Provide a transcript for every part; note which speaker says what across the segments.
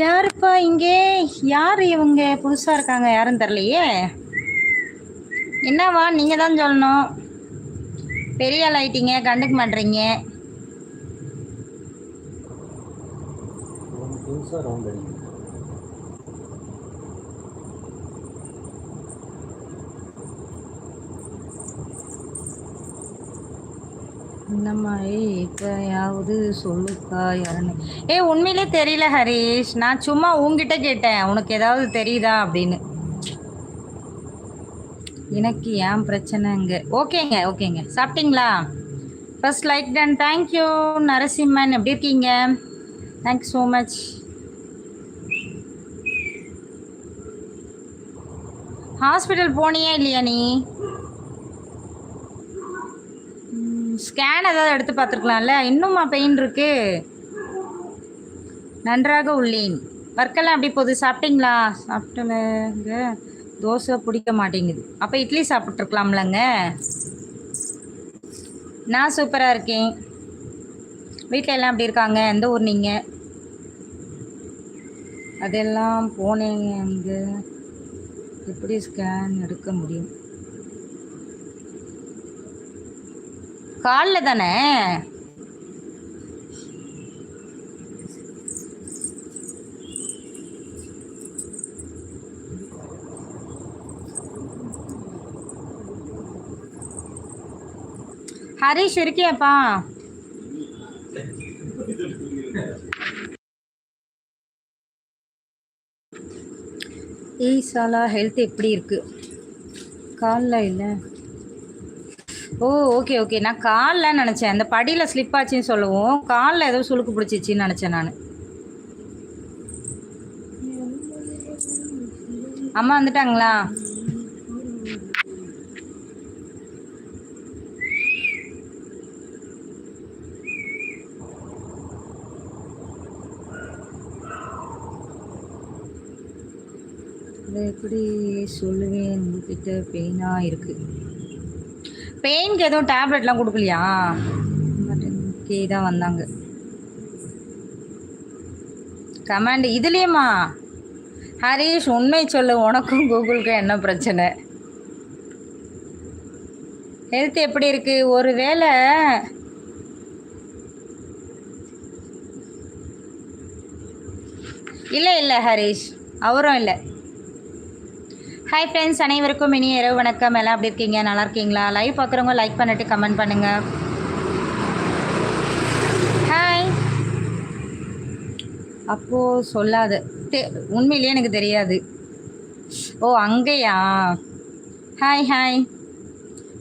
Speaker 1: யாருப்பா இங்கே? யார் இவங்க? புதுசாக இருக்காங்க. யாரும் தெரிலையே என்னவா? நீங்கள் தான் சொல்லணும். பெரிய ஆள் ஆயிட்டீங்க. கண்டுக்க மாட்டீங்க
Speaker 2: புதுசாக ரவுண்ட் அடிங்க.
Speaker 1: என்னம்மா ஏய் இப்பயாவது சொல்லுக்கா யாருன்னு. ஏ உண்மையிலே தெரியல ஹரிஷ். நான் சும்மா உங்ககிட்ட கேட்டேன். உனக்கு ஏதாவது தெரியுதா அப்படின்னு. எனக்கு ஏன் பிரச்சனைங்க ஓகேங்க ஓகேங்க. சாப்பிட்டீங்களா? First like done thank you Narasimhan. எப்படி இருக்கீங்க? தேங்க்ஸ் ஸோ மச் ஹாஸ்பிட்டல் போனியா இல்லையா நீ? ஸ்கேன் ஏதாவது எடுத்து பார்த்துருக்கலாம்ல? இன்னுமா பெயின் இருக்கு. நன்றாக உள்ளேன். ஒர்க்கெல்லாம் அப்படி போகுது? சாப்பிட்டீங்களா? சாப்பிட்டலங்க தோசை பிடிக்க மாட்டேங்குது. அப்போ இட்லி சாப்பிட்ருக்கலாம்லங்க நான் சூப்பராக இருக்கேன். வீட்டில் எல்லாம் எப்படி இருக்காங்க? எந்த ஊர் நீங்கள் அதெல்லாம் போனேங்க. அங்கே எப்படி ஸ்கேன் எடுக்க முடியும்? காலில் தானே? ஹரிஷ் இருக்கியாப்பா? ஏய் சாலா ஹெல்த் எப்படி இருக்கு? காலில் இல்லை. ஓ ஓகே ஓகே நான் காலில் நினச்சேன். அந்த படியில் ஸ்லிப் ஆச்சுன்னு சொல்லவும் காலில் ஏதோ சுழுக்கு பிடிச்சிச்சின்னு நினச்சேன் நான். அம்மா வந்துட்டாங்களா? அதை எப்படி சொல்லுவேன்? உங்ககிட்ட பெயினாக இருக்குது பெயினுக்கு எதுவும் டேப்லெட்லாம் கொடுக்கலையா? ஓகே தான் வந்தாங்க. கமாண்ட் இதுலேயேம்மா ஹரீஷ் உண்மை சொல்லு உனக்கும் கூகுளுக்கும் என்ன பிரச்சனை? ஹெல்த் எப்படி இருக்கு? ஒருவேளை இல்லை இல்லை ஹரீஷ். அவரும் இல்லை. ஹாய் ஃப்ரெண்ட்ஸ் அனைவருக்கும் இனி இரவு வணக்கம். எல்லாம் அப்படி இருக்கீங்க? நல்லா இருக்கீங்களா? லைவ் பார்க்குறவங்க லைக் பண்ணிட்டு கமெண்ட் பண்ணுங்க. ஹாய் அப்போது சொல்லாத. தெ- உண்மையிலேயே எனக்கு தெரியாது. ஓ அங்கேயா? ஹாய் ஹாய்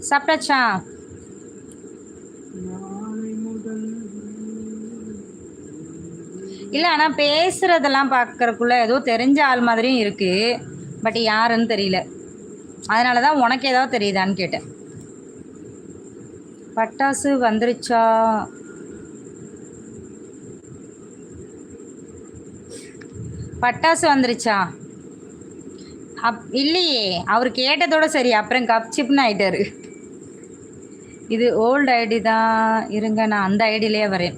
Speaker 1: சாப்பிட்டாச்சா? இல்லை ஆனால் பேசுகிறதெல்லாம் பார்க்குறக்குள்ள ஏதோ தெரிஞ்ச ஆள் மாதிரியும் இருக்குது பட் யாருன்னு தெரியல. அதனால தான் உனக்கு ஏதாவது தெரியுதான்னு கேட்டேன். பட்டாசு வந்துருச்சா? பட்டாசு வந்துருச்சா? அப் இல்லையே. அவர் கேட்டதோட சரி. அப்புறம் கப் சிப்னு ஆகிட்டாரு இது ஓல்டு ஐடி தான். இருங்க நான் அந்த ஐடியிலே வரேன்.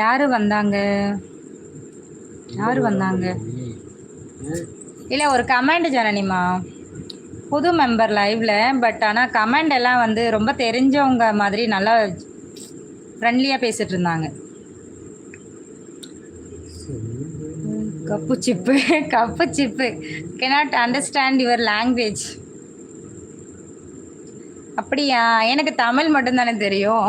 Speaker 1: யார் வந்தாங்க? யார் வந்தாங்க? இல்லை ஒரு கமெண்ட் ஜனனிமா. புது மெம்பர் லைவ்ல பட் ஆனால் கமெண்ட் எல்லாம் வந்து ரொம்ப தெரிஞ்சவங்க மாதிரி நல்லா ஃப்ரெண்ட்லியாக பேசிட்டு இருந்தாங்க. கப்பு சிப்பு கப்பு சிப்பு. கெனாட் அண்டர்ஸ்டாண்ட் யுவர் லாங்குவேஜ் அப்படியா? எனக்கு தமிழ் மட்டும்தானே தெரியும்.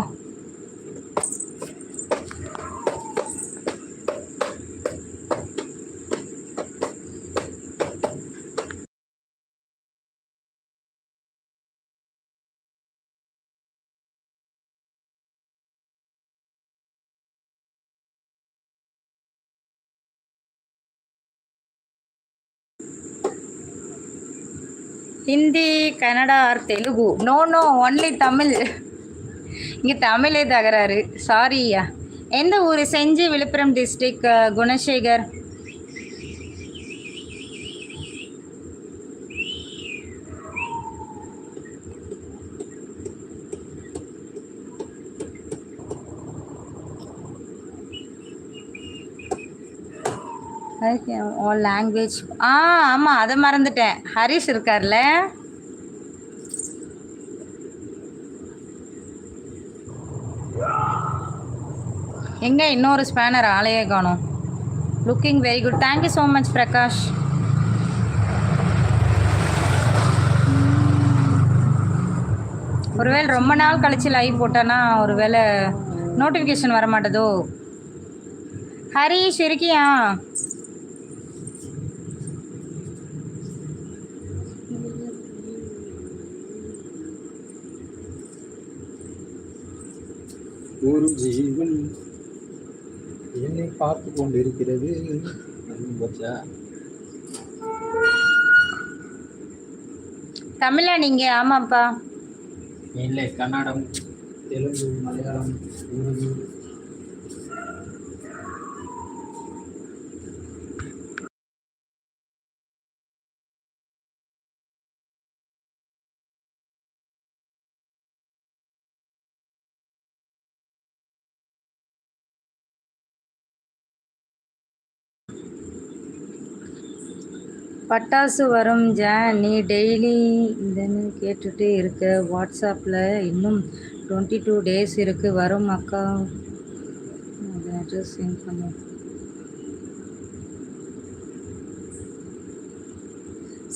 Speaker 1: Hindi Kannada or Telugu? No no only Tamil. இங்கே தமிழே தகராறு. சாரியா எந்த ஊர்? செஞ்சி விழுப்புரம் டிஸ்ட்ரிக் குணசேகர்? ஓ லாங்குவேஜ் ஆ ஆமாம் அதை மறந்துட்டேன். ஹரிஷ் இருக்கார்ல? எங்கே இன்னொரு ஸ்பேனர் ஆலையே காணும். Looking very good thank you so much Prakash. ஒருவேளை ரொம்ப நாள் கழிச்சு லைவ் போட்டேன்னா ஒருவேளை நோட்டிஃபிகேஷன் வர மாட்டேதோ ஹரிஷ் இருக்கியா?
Speaker 2: ஒரு ஜீவன் என்னை பார்த்து கொண்டிருக்கிறது.
Speaker 1: தமிழா நீங்கள் ஆமாப்பா
Speaker 2: இல்லை கன்னடம் தெலுங்கு மலையாளம் உருது
Speaker 1: பட்டாசு வரும் ஜா நீ டெய்லி இதுன்னு கேட்டுட்டு இருக்க. வாட்ஸ்அப்பில் இன்னும் டுவெண்ட்டி டூ டேஸ் இருக்கு. வரும் அக்கா. அட்ரஸ் சென்ட் பண்ணு.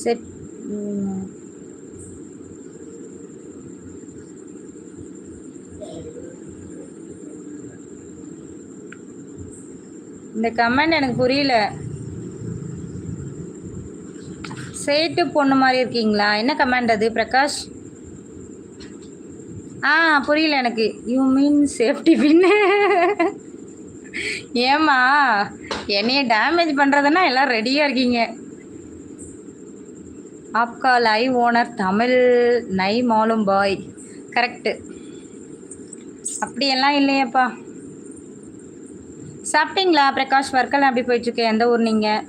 Speaker 1: செட் இந்த கமெண்ட் எனக்கு புரியல. சேட்டு பொண்ணு மாதிரி இருக்கீங்களா? என்ன கமெண்ட் அது? பிரகாஷ்? ஆ புரியல எனக்கு. யூ மீன் சேஃப்டி பின் ஏம்மா என்னைய டேமேஜ் பண்ணுறதுன்னா எல்லாம் ரெடியாக இருக்கீங்க. ஆப்கா லைவ் ஓனர் தமிழ் நை மாலும் பாய் கரெக்டு அப்படியெல்லாம் இல்லையேப்பா. சாப்பிட்டீங்களா பிரகாஷ்? ஒர்க்கெல்லாம் எப்படி போயிட்டுருக்கேன் எந்த ஊர் நீங்கள்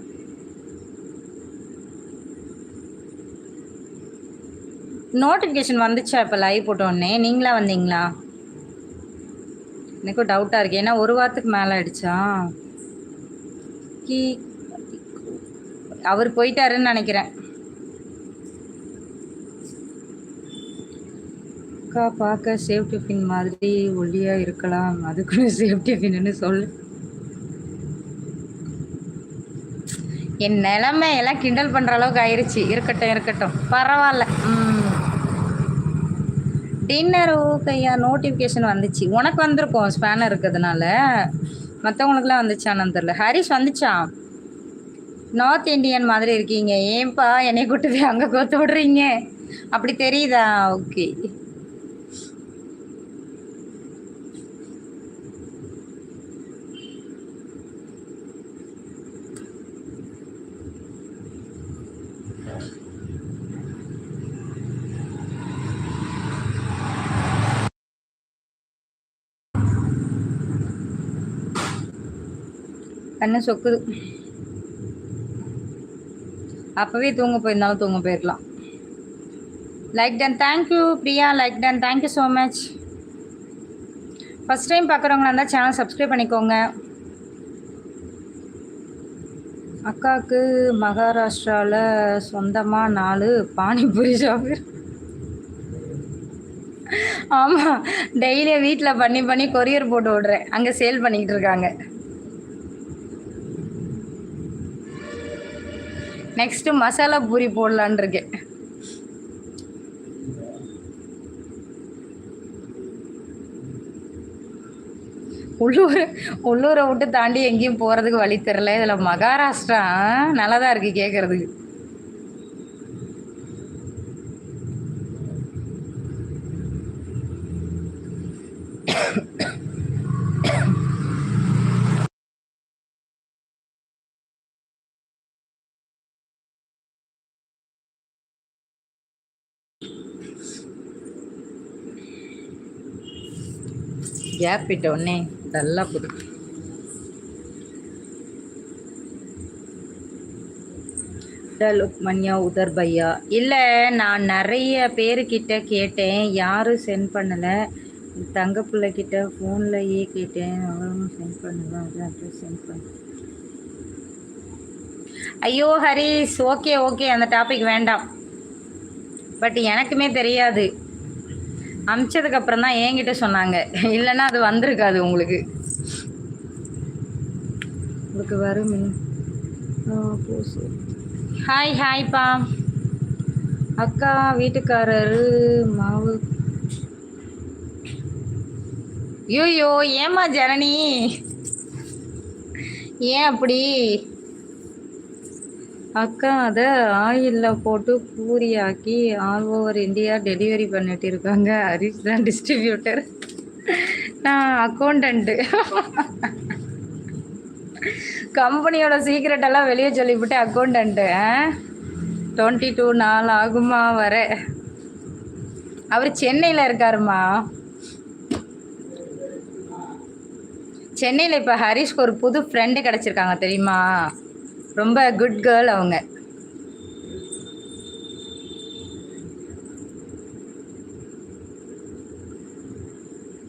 Speaker 1: நோட்டிஃபிகேஷன் வந்துச்சா இப்போ லைவ் போட்டோடனே நீங்களா வந்தீங்களா? எனக்கும் டவுட்டாக இருக்கு. ஏன்னா ஒரு வாரத்துக்கு மேலே ஆயிடுச்சா? கீ அவர் போயிட்டாருன்னு நினைக்கிறேன். அக்கா பார்க்க சேஃப்டி பின் மாதிரி ஒல்லியாக இருக்கலாம். அதுக்குன்னு சேஃப்டி பின்னு சொல்லு. என் நிலமை எல்லாம் கிண்டல் பண்ணுற அளவுக்கு ஆயிடுச்சு இருக்கட்டும் இருக்கட்டும். பரவாயில்ல. ம். டின்னர் ஓகேயா நோட்டிஃபிகேஷன் வந்துச்சு. உனக்கு வந்திருக்கும் ஸ்பேனர் இருக்கிறதுனால. மற்றவங்களுக்குலாம் வந்துச்சான்னு தெரில ஹரிஷ் வந்துச்சா? நார்த் இந்தியன் மாதிரி இருக்கீங்க. ஏன்பா என்னை கூட்டு போய் அங்கே கோத்து விடுறீங்க? அப்படி தெரியுதா? ஓகே கண்ணு சொக்குது. அப்போவே தூங்க போயிருந்தாலும் தூங்க போயிருக்கலாம். Like done thank you Priya like done thank you so much first time பார்க்குறவங்களா இருந்தால் சேனல் சப்ஸ்கிரைப் பண்ணிக்கோங்க. அக்காவுக்கு மகாராஷ்டிராவில் சொந்தமாக நாலு பானிபூரி ஷாப் ஆமாம் டெய்லியும் வீட்டில் பண்ணி பண்ணி கொரியர் போட்டு விட்றேன். அங்கே சேல் பண்ணிக்கிட்டு இருக்காங்க. நெக்ஸ்ட்டு மசாலா பூரி போடலான் இருக்கேன். உள்ளூர் உள்ளூரை விட்டு தாண்டி எங்கேயும் போகிறதுக்கு வழி தெரில இதில் மகாராஷ்டிரா நல்லா தான் இருக்குது கேட்குறதுக்கு கேப் விட்ட உடனே டல்லாக போகுது லுக்மன்யா உதர் பையா இல்லை நான் நிறைய பேருக்கிட்ட கேட்டேன். யாரும் சென்ட் பண்ணலை. தங்க பிள்ளைக்கிட்ட ஃபோன்லையே கேட்டேன். அவரும் சென்ட் பண்ணல. அது அட்ரஸ் சென்ட் பண்ண. ஐயோ ஹரிஸ் ஓகே ஓகே அந்த டாபிக் வேண்டாம். பட் எனக்குமே தெரியாது. அமிச்சதுக்கு அப்புறம் தான் என்கிட்ட சொன்னாங்க. இல்லைன்னா அது வந்திருக்காது உங்களுக்கு. உங்களுக்கு வரும். ஹாய் ஹாய்ப்பா அக்கா வீட்டுக்காரரு மாவு. ஐயோ ஏம்மா ஜனனி? ஏன் அப்படி? அக்கா அதை ஆயிலில் போட்டு பூரியாக்கி ஆல் ஓவர் இந்தியா டெலிவரி பண்ணிட்டு இருக்காங்க ஹரிஷ் தான் டிஸ்ட்ரிபியூட்டர் நான் அக்கௌண்டண்ட்டு கம்பெனியோட சீக்ரெட் எல்லாம் வெளியே சொல்லிவிட்டு அக்கௌண்டண்ட்டு டுவெண்ட்டி டூ நாள் ஆகுமா வர? அவர் சென்னையில் இருக்காருமா? சென்னையில் இப்போ ஹரிஷ்க்கு ஒரு புது ஃப்ரெண்டு கிடச்சிருக்காங்க தெரியுமா? ரொம்ப குட் கேர்ள் அவங்க.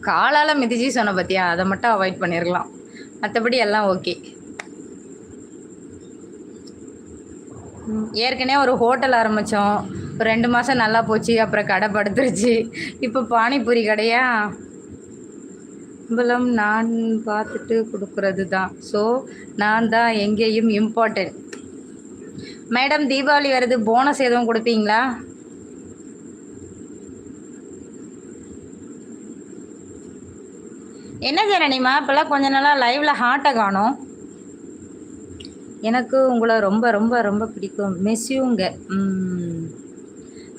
Speaker 1: காலால் மிதிச்சு சொன்ன பார்த்தியா அதை மட்டும் அவாய்ட் பண்ணிடலாம் மற்றபடி எல்லாம் ஓகே ஏற்கனவே ஒரு ஹோட்டல் ஆரம்பித்தோம் ஒரு ரெண்டு மாதம் நல்லா போச்சு அப்புறம் கடை படுத்துருச்சு. இப்போ பானிபூரி கடையா? சம்பளம் நான் பார்த்துட்டு கொடுக்கறது தான் ஸோ நான் தான் எங்கேயும் இம்பார்ட்டன்ட் மேடம் தீபாவளி வருது போனஸ் எதுவும் கொடுப்பீங்களா? என்ன ஜனனிமா இப்போல்லாம் கொஞ்ச நாளாக லைவில் ஹார்ட்டை காணும். எனக்கு உங்களை ரொம்ப ரொம்ப ரொம்ப பிடிக்கும். மிஸ்யூங்க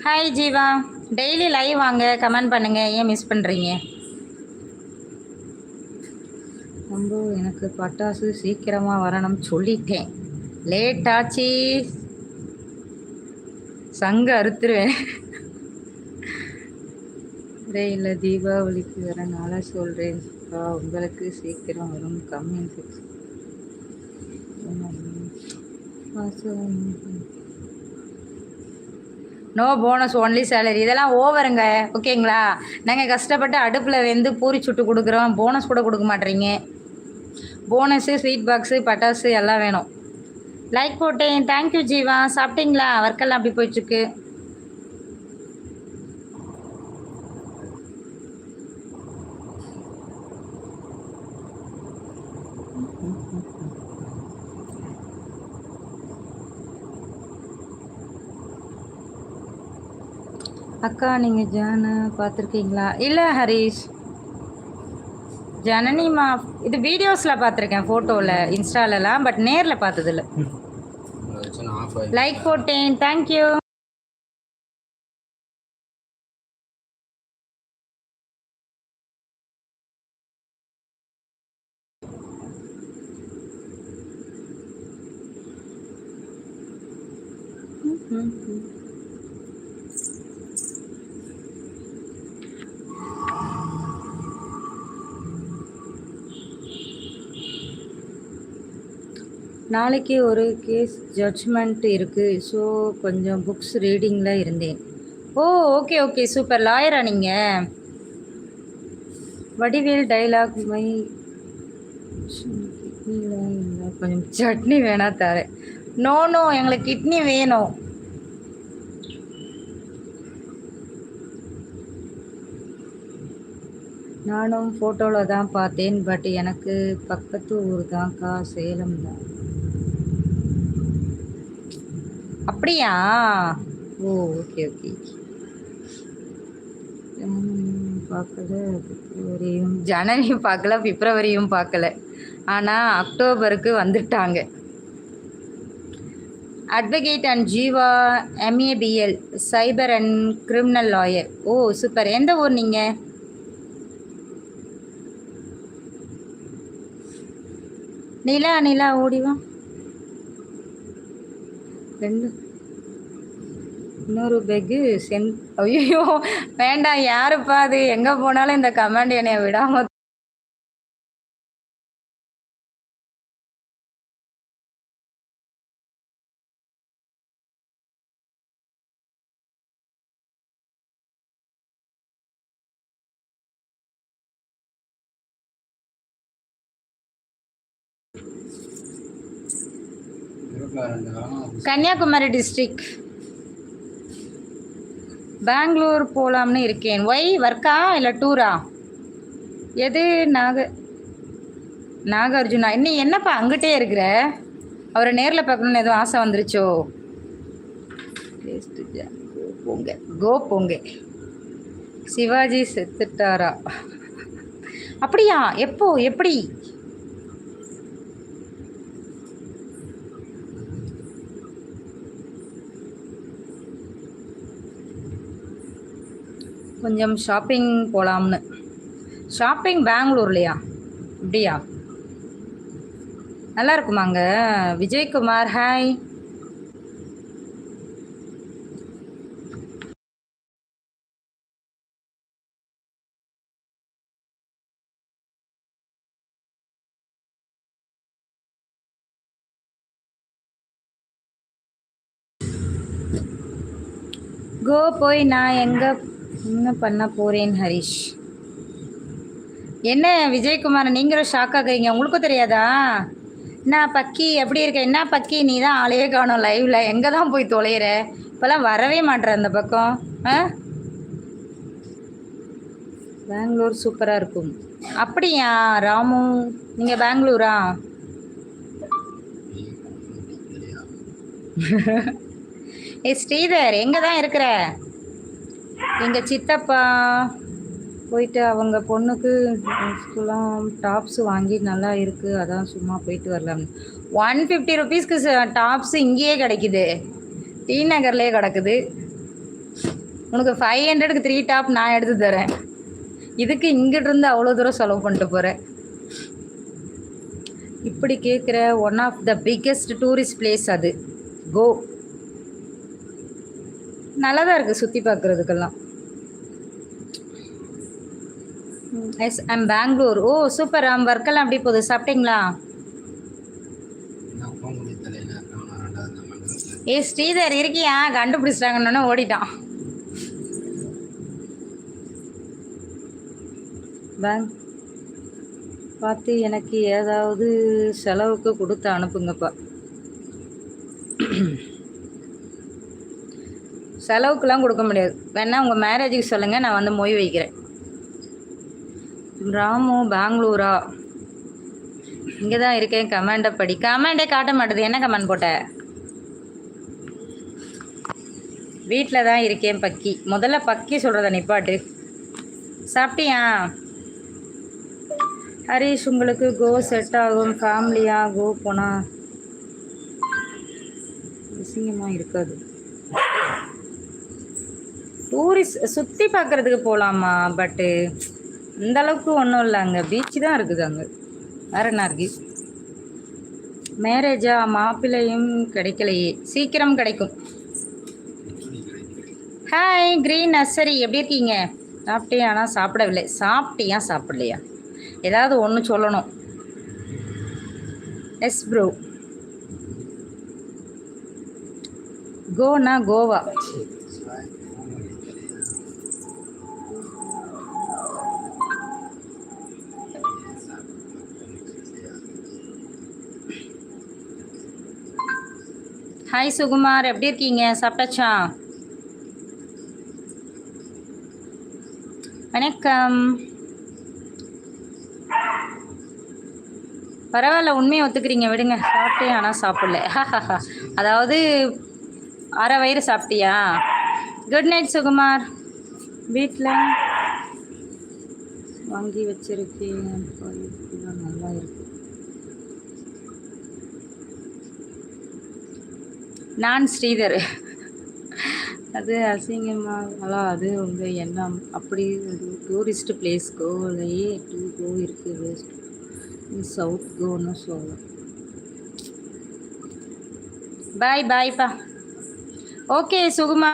Speaker 1: ஹாய் ஜீவா. டெய்லி லைவ் வாங்க. கமெண்ட் பண்ணுங்கள் ஏன் மிஸ் பண்ணுறீங்க ரொம்ப எனக்கு பட்டாசு சீக்கிரமாக வரணும் சொல்லிட்டேன். லேட் ஆச்சு. சங்க அறுத்துருவேன். இல்லை தீபாவளிக்கு வரனால சொல்கிறேன் உங்களுக்கு சீக்கிரம் வரும். கம்மி நோ போனஸ் ஒன்லி சேலரி இதெல்லாம் ஓவருங்க. ஓகேங்களா நாங்கள் கஷ்டப்பட்டு அடுப்பில் வந்து பூரி சுட்டு கொடுக்குறோம். போனஸ் கூட கொடுக்க மாட்டேறீங்க. போனஸு ஸ்வீட் பாக்ஸு பட்டாசு எல்லாம் வேணும். லைக் போட்டேன். Thank you Jeeva. சாப்பிட்டீங்களா? ஒர்க்கெல்லாம் அப்படி போயிட்டுருக்கு. அக்கா நீங்கள் ஜான பார்த்துருக்கீங்களா? இல்லை ஹரிஷ். ஜனனிமா இது வீடியோஸில் பார்த்துருக்கேன் ஃபோட்டோவில் இன்ஸ்டாலலாம் பட் நேரில் பார்த்ததில்ல. லைக் போட்டேன் தேங்க்யூ நாளைக்கு ஒரு கேஸ் ஜட்ஜ்மெண்ட் இருக்குது ஸோ கொஞ்சம் புக்ஸ் ரீடிங்கில் இருந்தேன். ஓ ஓகே ஓகே சூப்பர் லாயரா நீங்கள் வடிவேல் டைலாக் மை கொஞ்சம் சட்னி வேணா தரேன். நோ நோ எங்களுக்கு கிட்னி வேணும். நானும் ஃபோட்டோவில் தான் பார்த்தேன் பட் எனக்கு பக்கத்து ஊர் தான்க்கா சேலம் தான். அப்படியா? ஓ ஓகே ஓகே. பார்க்கல. பிப்ரவரியும் ஜனவரியும் பார்க்கல பிப்ரவரியும் பார்க்கல. ஆனால் அக்டோபருக்கு வந்துட்டாங்க. Advocate and Jeeva MABL cyber and criminal lawyer O super எந்த ஊர் நீங்கள் நிலா நிலா ஓடிவா ரெண்டு. இன்னொரு பெக்கு சென் ஐயோ வேண்டாம் யாருப்பா அது? எங்கே போனாலும் இந்த கமெண்ட் என்னை விடாம கன்னியாகுமரி டிஸ்ட்ரிக் பெங்களூர் போகலாம்னு இருக்கேன். ஒய் ஒர்க்கா இல்லை டூரா எது நாக நாகார்ஜுனா? இன்னும் என்னப்பா அங்கிட்டே இருக்கிற? அவரை நேரில் பார்க்கணுன்னு எதுவும் ஆசை வந்துருச்சோ? போங்க. கோ போங்க. சிவாஜி செத்துட்டாரா? அப்படியா? எப்போ? எப்படி? கொஞ்சம் ஷாப்பிங் போகலாம்னு ஷாப்பிங் பெங்களூர்லையா? அப்படியா? நல்லா இருக்குமாங்க. விஜயகுமார் ஹாய் கோ போய் நான் எங்கே என்ன பண்ண போகிறேன் ஹரிஷ்? என்ன விஜயகுமார் நீங்களும் ஷாக் ஆகுறீங்க? உங்களுக்கும் தெரியாதா? என்ன பக்கி எப்படி இருக்க? என்ன பக்கி? நீ தான் ஆளையே காணும் லைவ்ல எங்கே தான் போய் தொலைகிற இப்போல்லாம் வரவே மாட்டேற அந்த பக்கம். ஆ? பெங்களூர் சூப்பராக இருக்கும். அப்படியா ராமு? நீங்கள் பெங்களூரா? ஏ ஸ்ரீதர் எங்கே தான் இருக்கிற? எங்கள் சித்தப்பா போயிட்டு அவங்க பொண்ணுக்கு ஸ்கூலாம் டாப்ஸ் வாங்கி நல்லா இருக்குது அதான் சும்மா போயிட்டு வரலாம். ஒன் ஃபிஃப்டி ருபீஸ்க்கு டாப்ஸ் இங்கேயே கிடைக்குது. டி நகர்லேயே கிடக்குது. உனக்கு ஃபைவ் ஹண்ட்ரடுக்கு த்ரீ டாப் நான் எடுத்து தரேன். இதுக்கு இங்கிட்டிருந்து அவ்வளோ தூரம் செலவு பண்ணிட்டு போகிறேன் இப்படி கேட்குற one of the biggest tourist place அது. கோ நல்லா தான் இருக்குது சுற்றி பார்க்குறதுக்கெல்லாம். Yes I'm Bangalore O super ஆம் ஒர்க்கெல்லாம் எப்படி போகுது? சாப்பிட்டீங்களா? ஏ ஸ்ரீதர் இருக்கியா? கண்டுபிடிச்சிட்டாங்கன்னு ஓடிட்டான். பேங்க் பார்த்து எனக்கு ஏதாவது செலவுக்கு கொடுத்து அனுப்புங்கப்பா. செலவுக்கெல்லாம் கொடுக்க முடியாது. வேணா உங்கள் மேரேஜுக்கு சொல்லுங்கள் நான் வந்து மொய் வைக்கிறேன். ராமு பெங்களூரா? இங்கே தான் இருக்கேன் கமெண்டை படி. கமெண்டே காட்ட மாட்டேது. என்ன கமெண்ட் போட்ட? வீட்டில் தான் இருக்கேன் பக்கி. முதல்ல பக்கி சொல்கிறத நிப்பாட்டு. சாப்பிட்டியா? ஹரிஷ் உங்களுக்கு கோ செட் ஆகும். ஃபேமிலியாக கோ போனால் அசிங்கமாக இருக்காது. டூரிஸ்ட் சுற்றி பார்க்குறதுக்கு போகலாமா பட்டு இந்த அளவுக்கு ஒன்றும் இல்லை அங்கே பீச்சு தான் இருக்குது அங்கே. வேறு என்ன இருக்கு? மேரேஜா மாப்பிள்ளையும் கிடைக்கலையே. சீக்கிரம் கிடைக்கும். ஹாய் க்ரீன் நர்சரி எப்படி இருக்கீங்க? சாப்பிட்டியா? ஆனால் சாப்பிடவில்லை. சாப்பிட்டியா சாப்பிடலையா? ஏதாவது ஒன்று சொல்லணும். எஸ் ப்ரோ கோனா கோவா. ஹாய் சுகுமார் எப்படி இருக்கீங்க? சாப்பிட்டாச்சா? வணக்கம். பரவாயில்ல உண்மையை ஒத்துக்கிறீங்க. விடுங்க. சாப்பிட்டே ஆனால் சாப்பிடல. அதாவது அரை வயிறு சாப்பிட்டியா? குட் நைட் சுகுமார் வீட்டில் வாங்கி வச்சிருக்கேன். நல்லா இருக்கு. நான் ஸ்ரீதர். அது அசிங்கமாக அது உங்கள் எண்ணம். அப்படி ஒரு டூரிஸ்ட் பிளேஸ் கோவிலையே டூ கோ இருக்குது சவுத் கோன்னு சொல்லலாம். பாய் பாய்ப்பா ஓகே சுகுமா.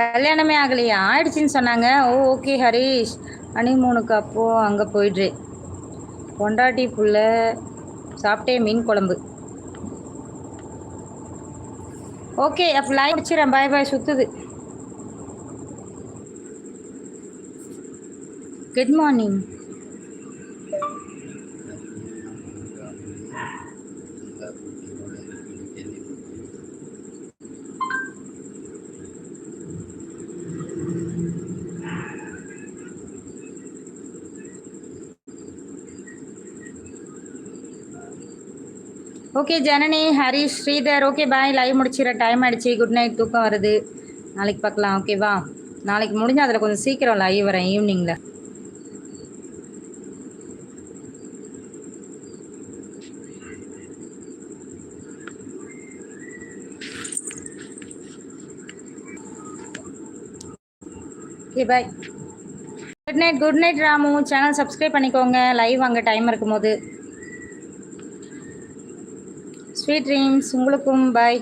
Speaker 1: கல்யாணமே ஆகலையா ஆயிடுச்சுன்னு சொன்னாங்க. ஓ ஓகே ஹரிஷ். ஹனிமூனுக்கு அப்போது அங்கே போயிடுறே பொண்டாட்டி புள்ள சாப்பிட்டே மீன் குழம்பு. ஓகே அப்போ லைவ் முடிச்சிடறேன். பாய் பாய் சுற்றுது good morning okay Janani Harish Sridhar. Okay bye live முடிச்சிட time ஆயிடுச்சு. குட் நைட் தூக்கம் வருது. நாளைக்கு பார்க்கலாம். ஓகேவா நாளைக்கு முடிஞ்சு அதில் கொஞ்சம் சீக்கிரம் லைவ் வரேன் ஈவினிங்கில் okay bye good night good night Ramu. Channel subscribe பண்ணிக்கோங்க. லைவ் அங்கே டைம் இருக்கும்போது. ஸ்வீட் ட்ரீம்ஸ் உங்களுக்கும் பாய்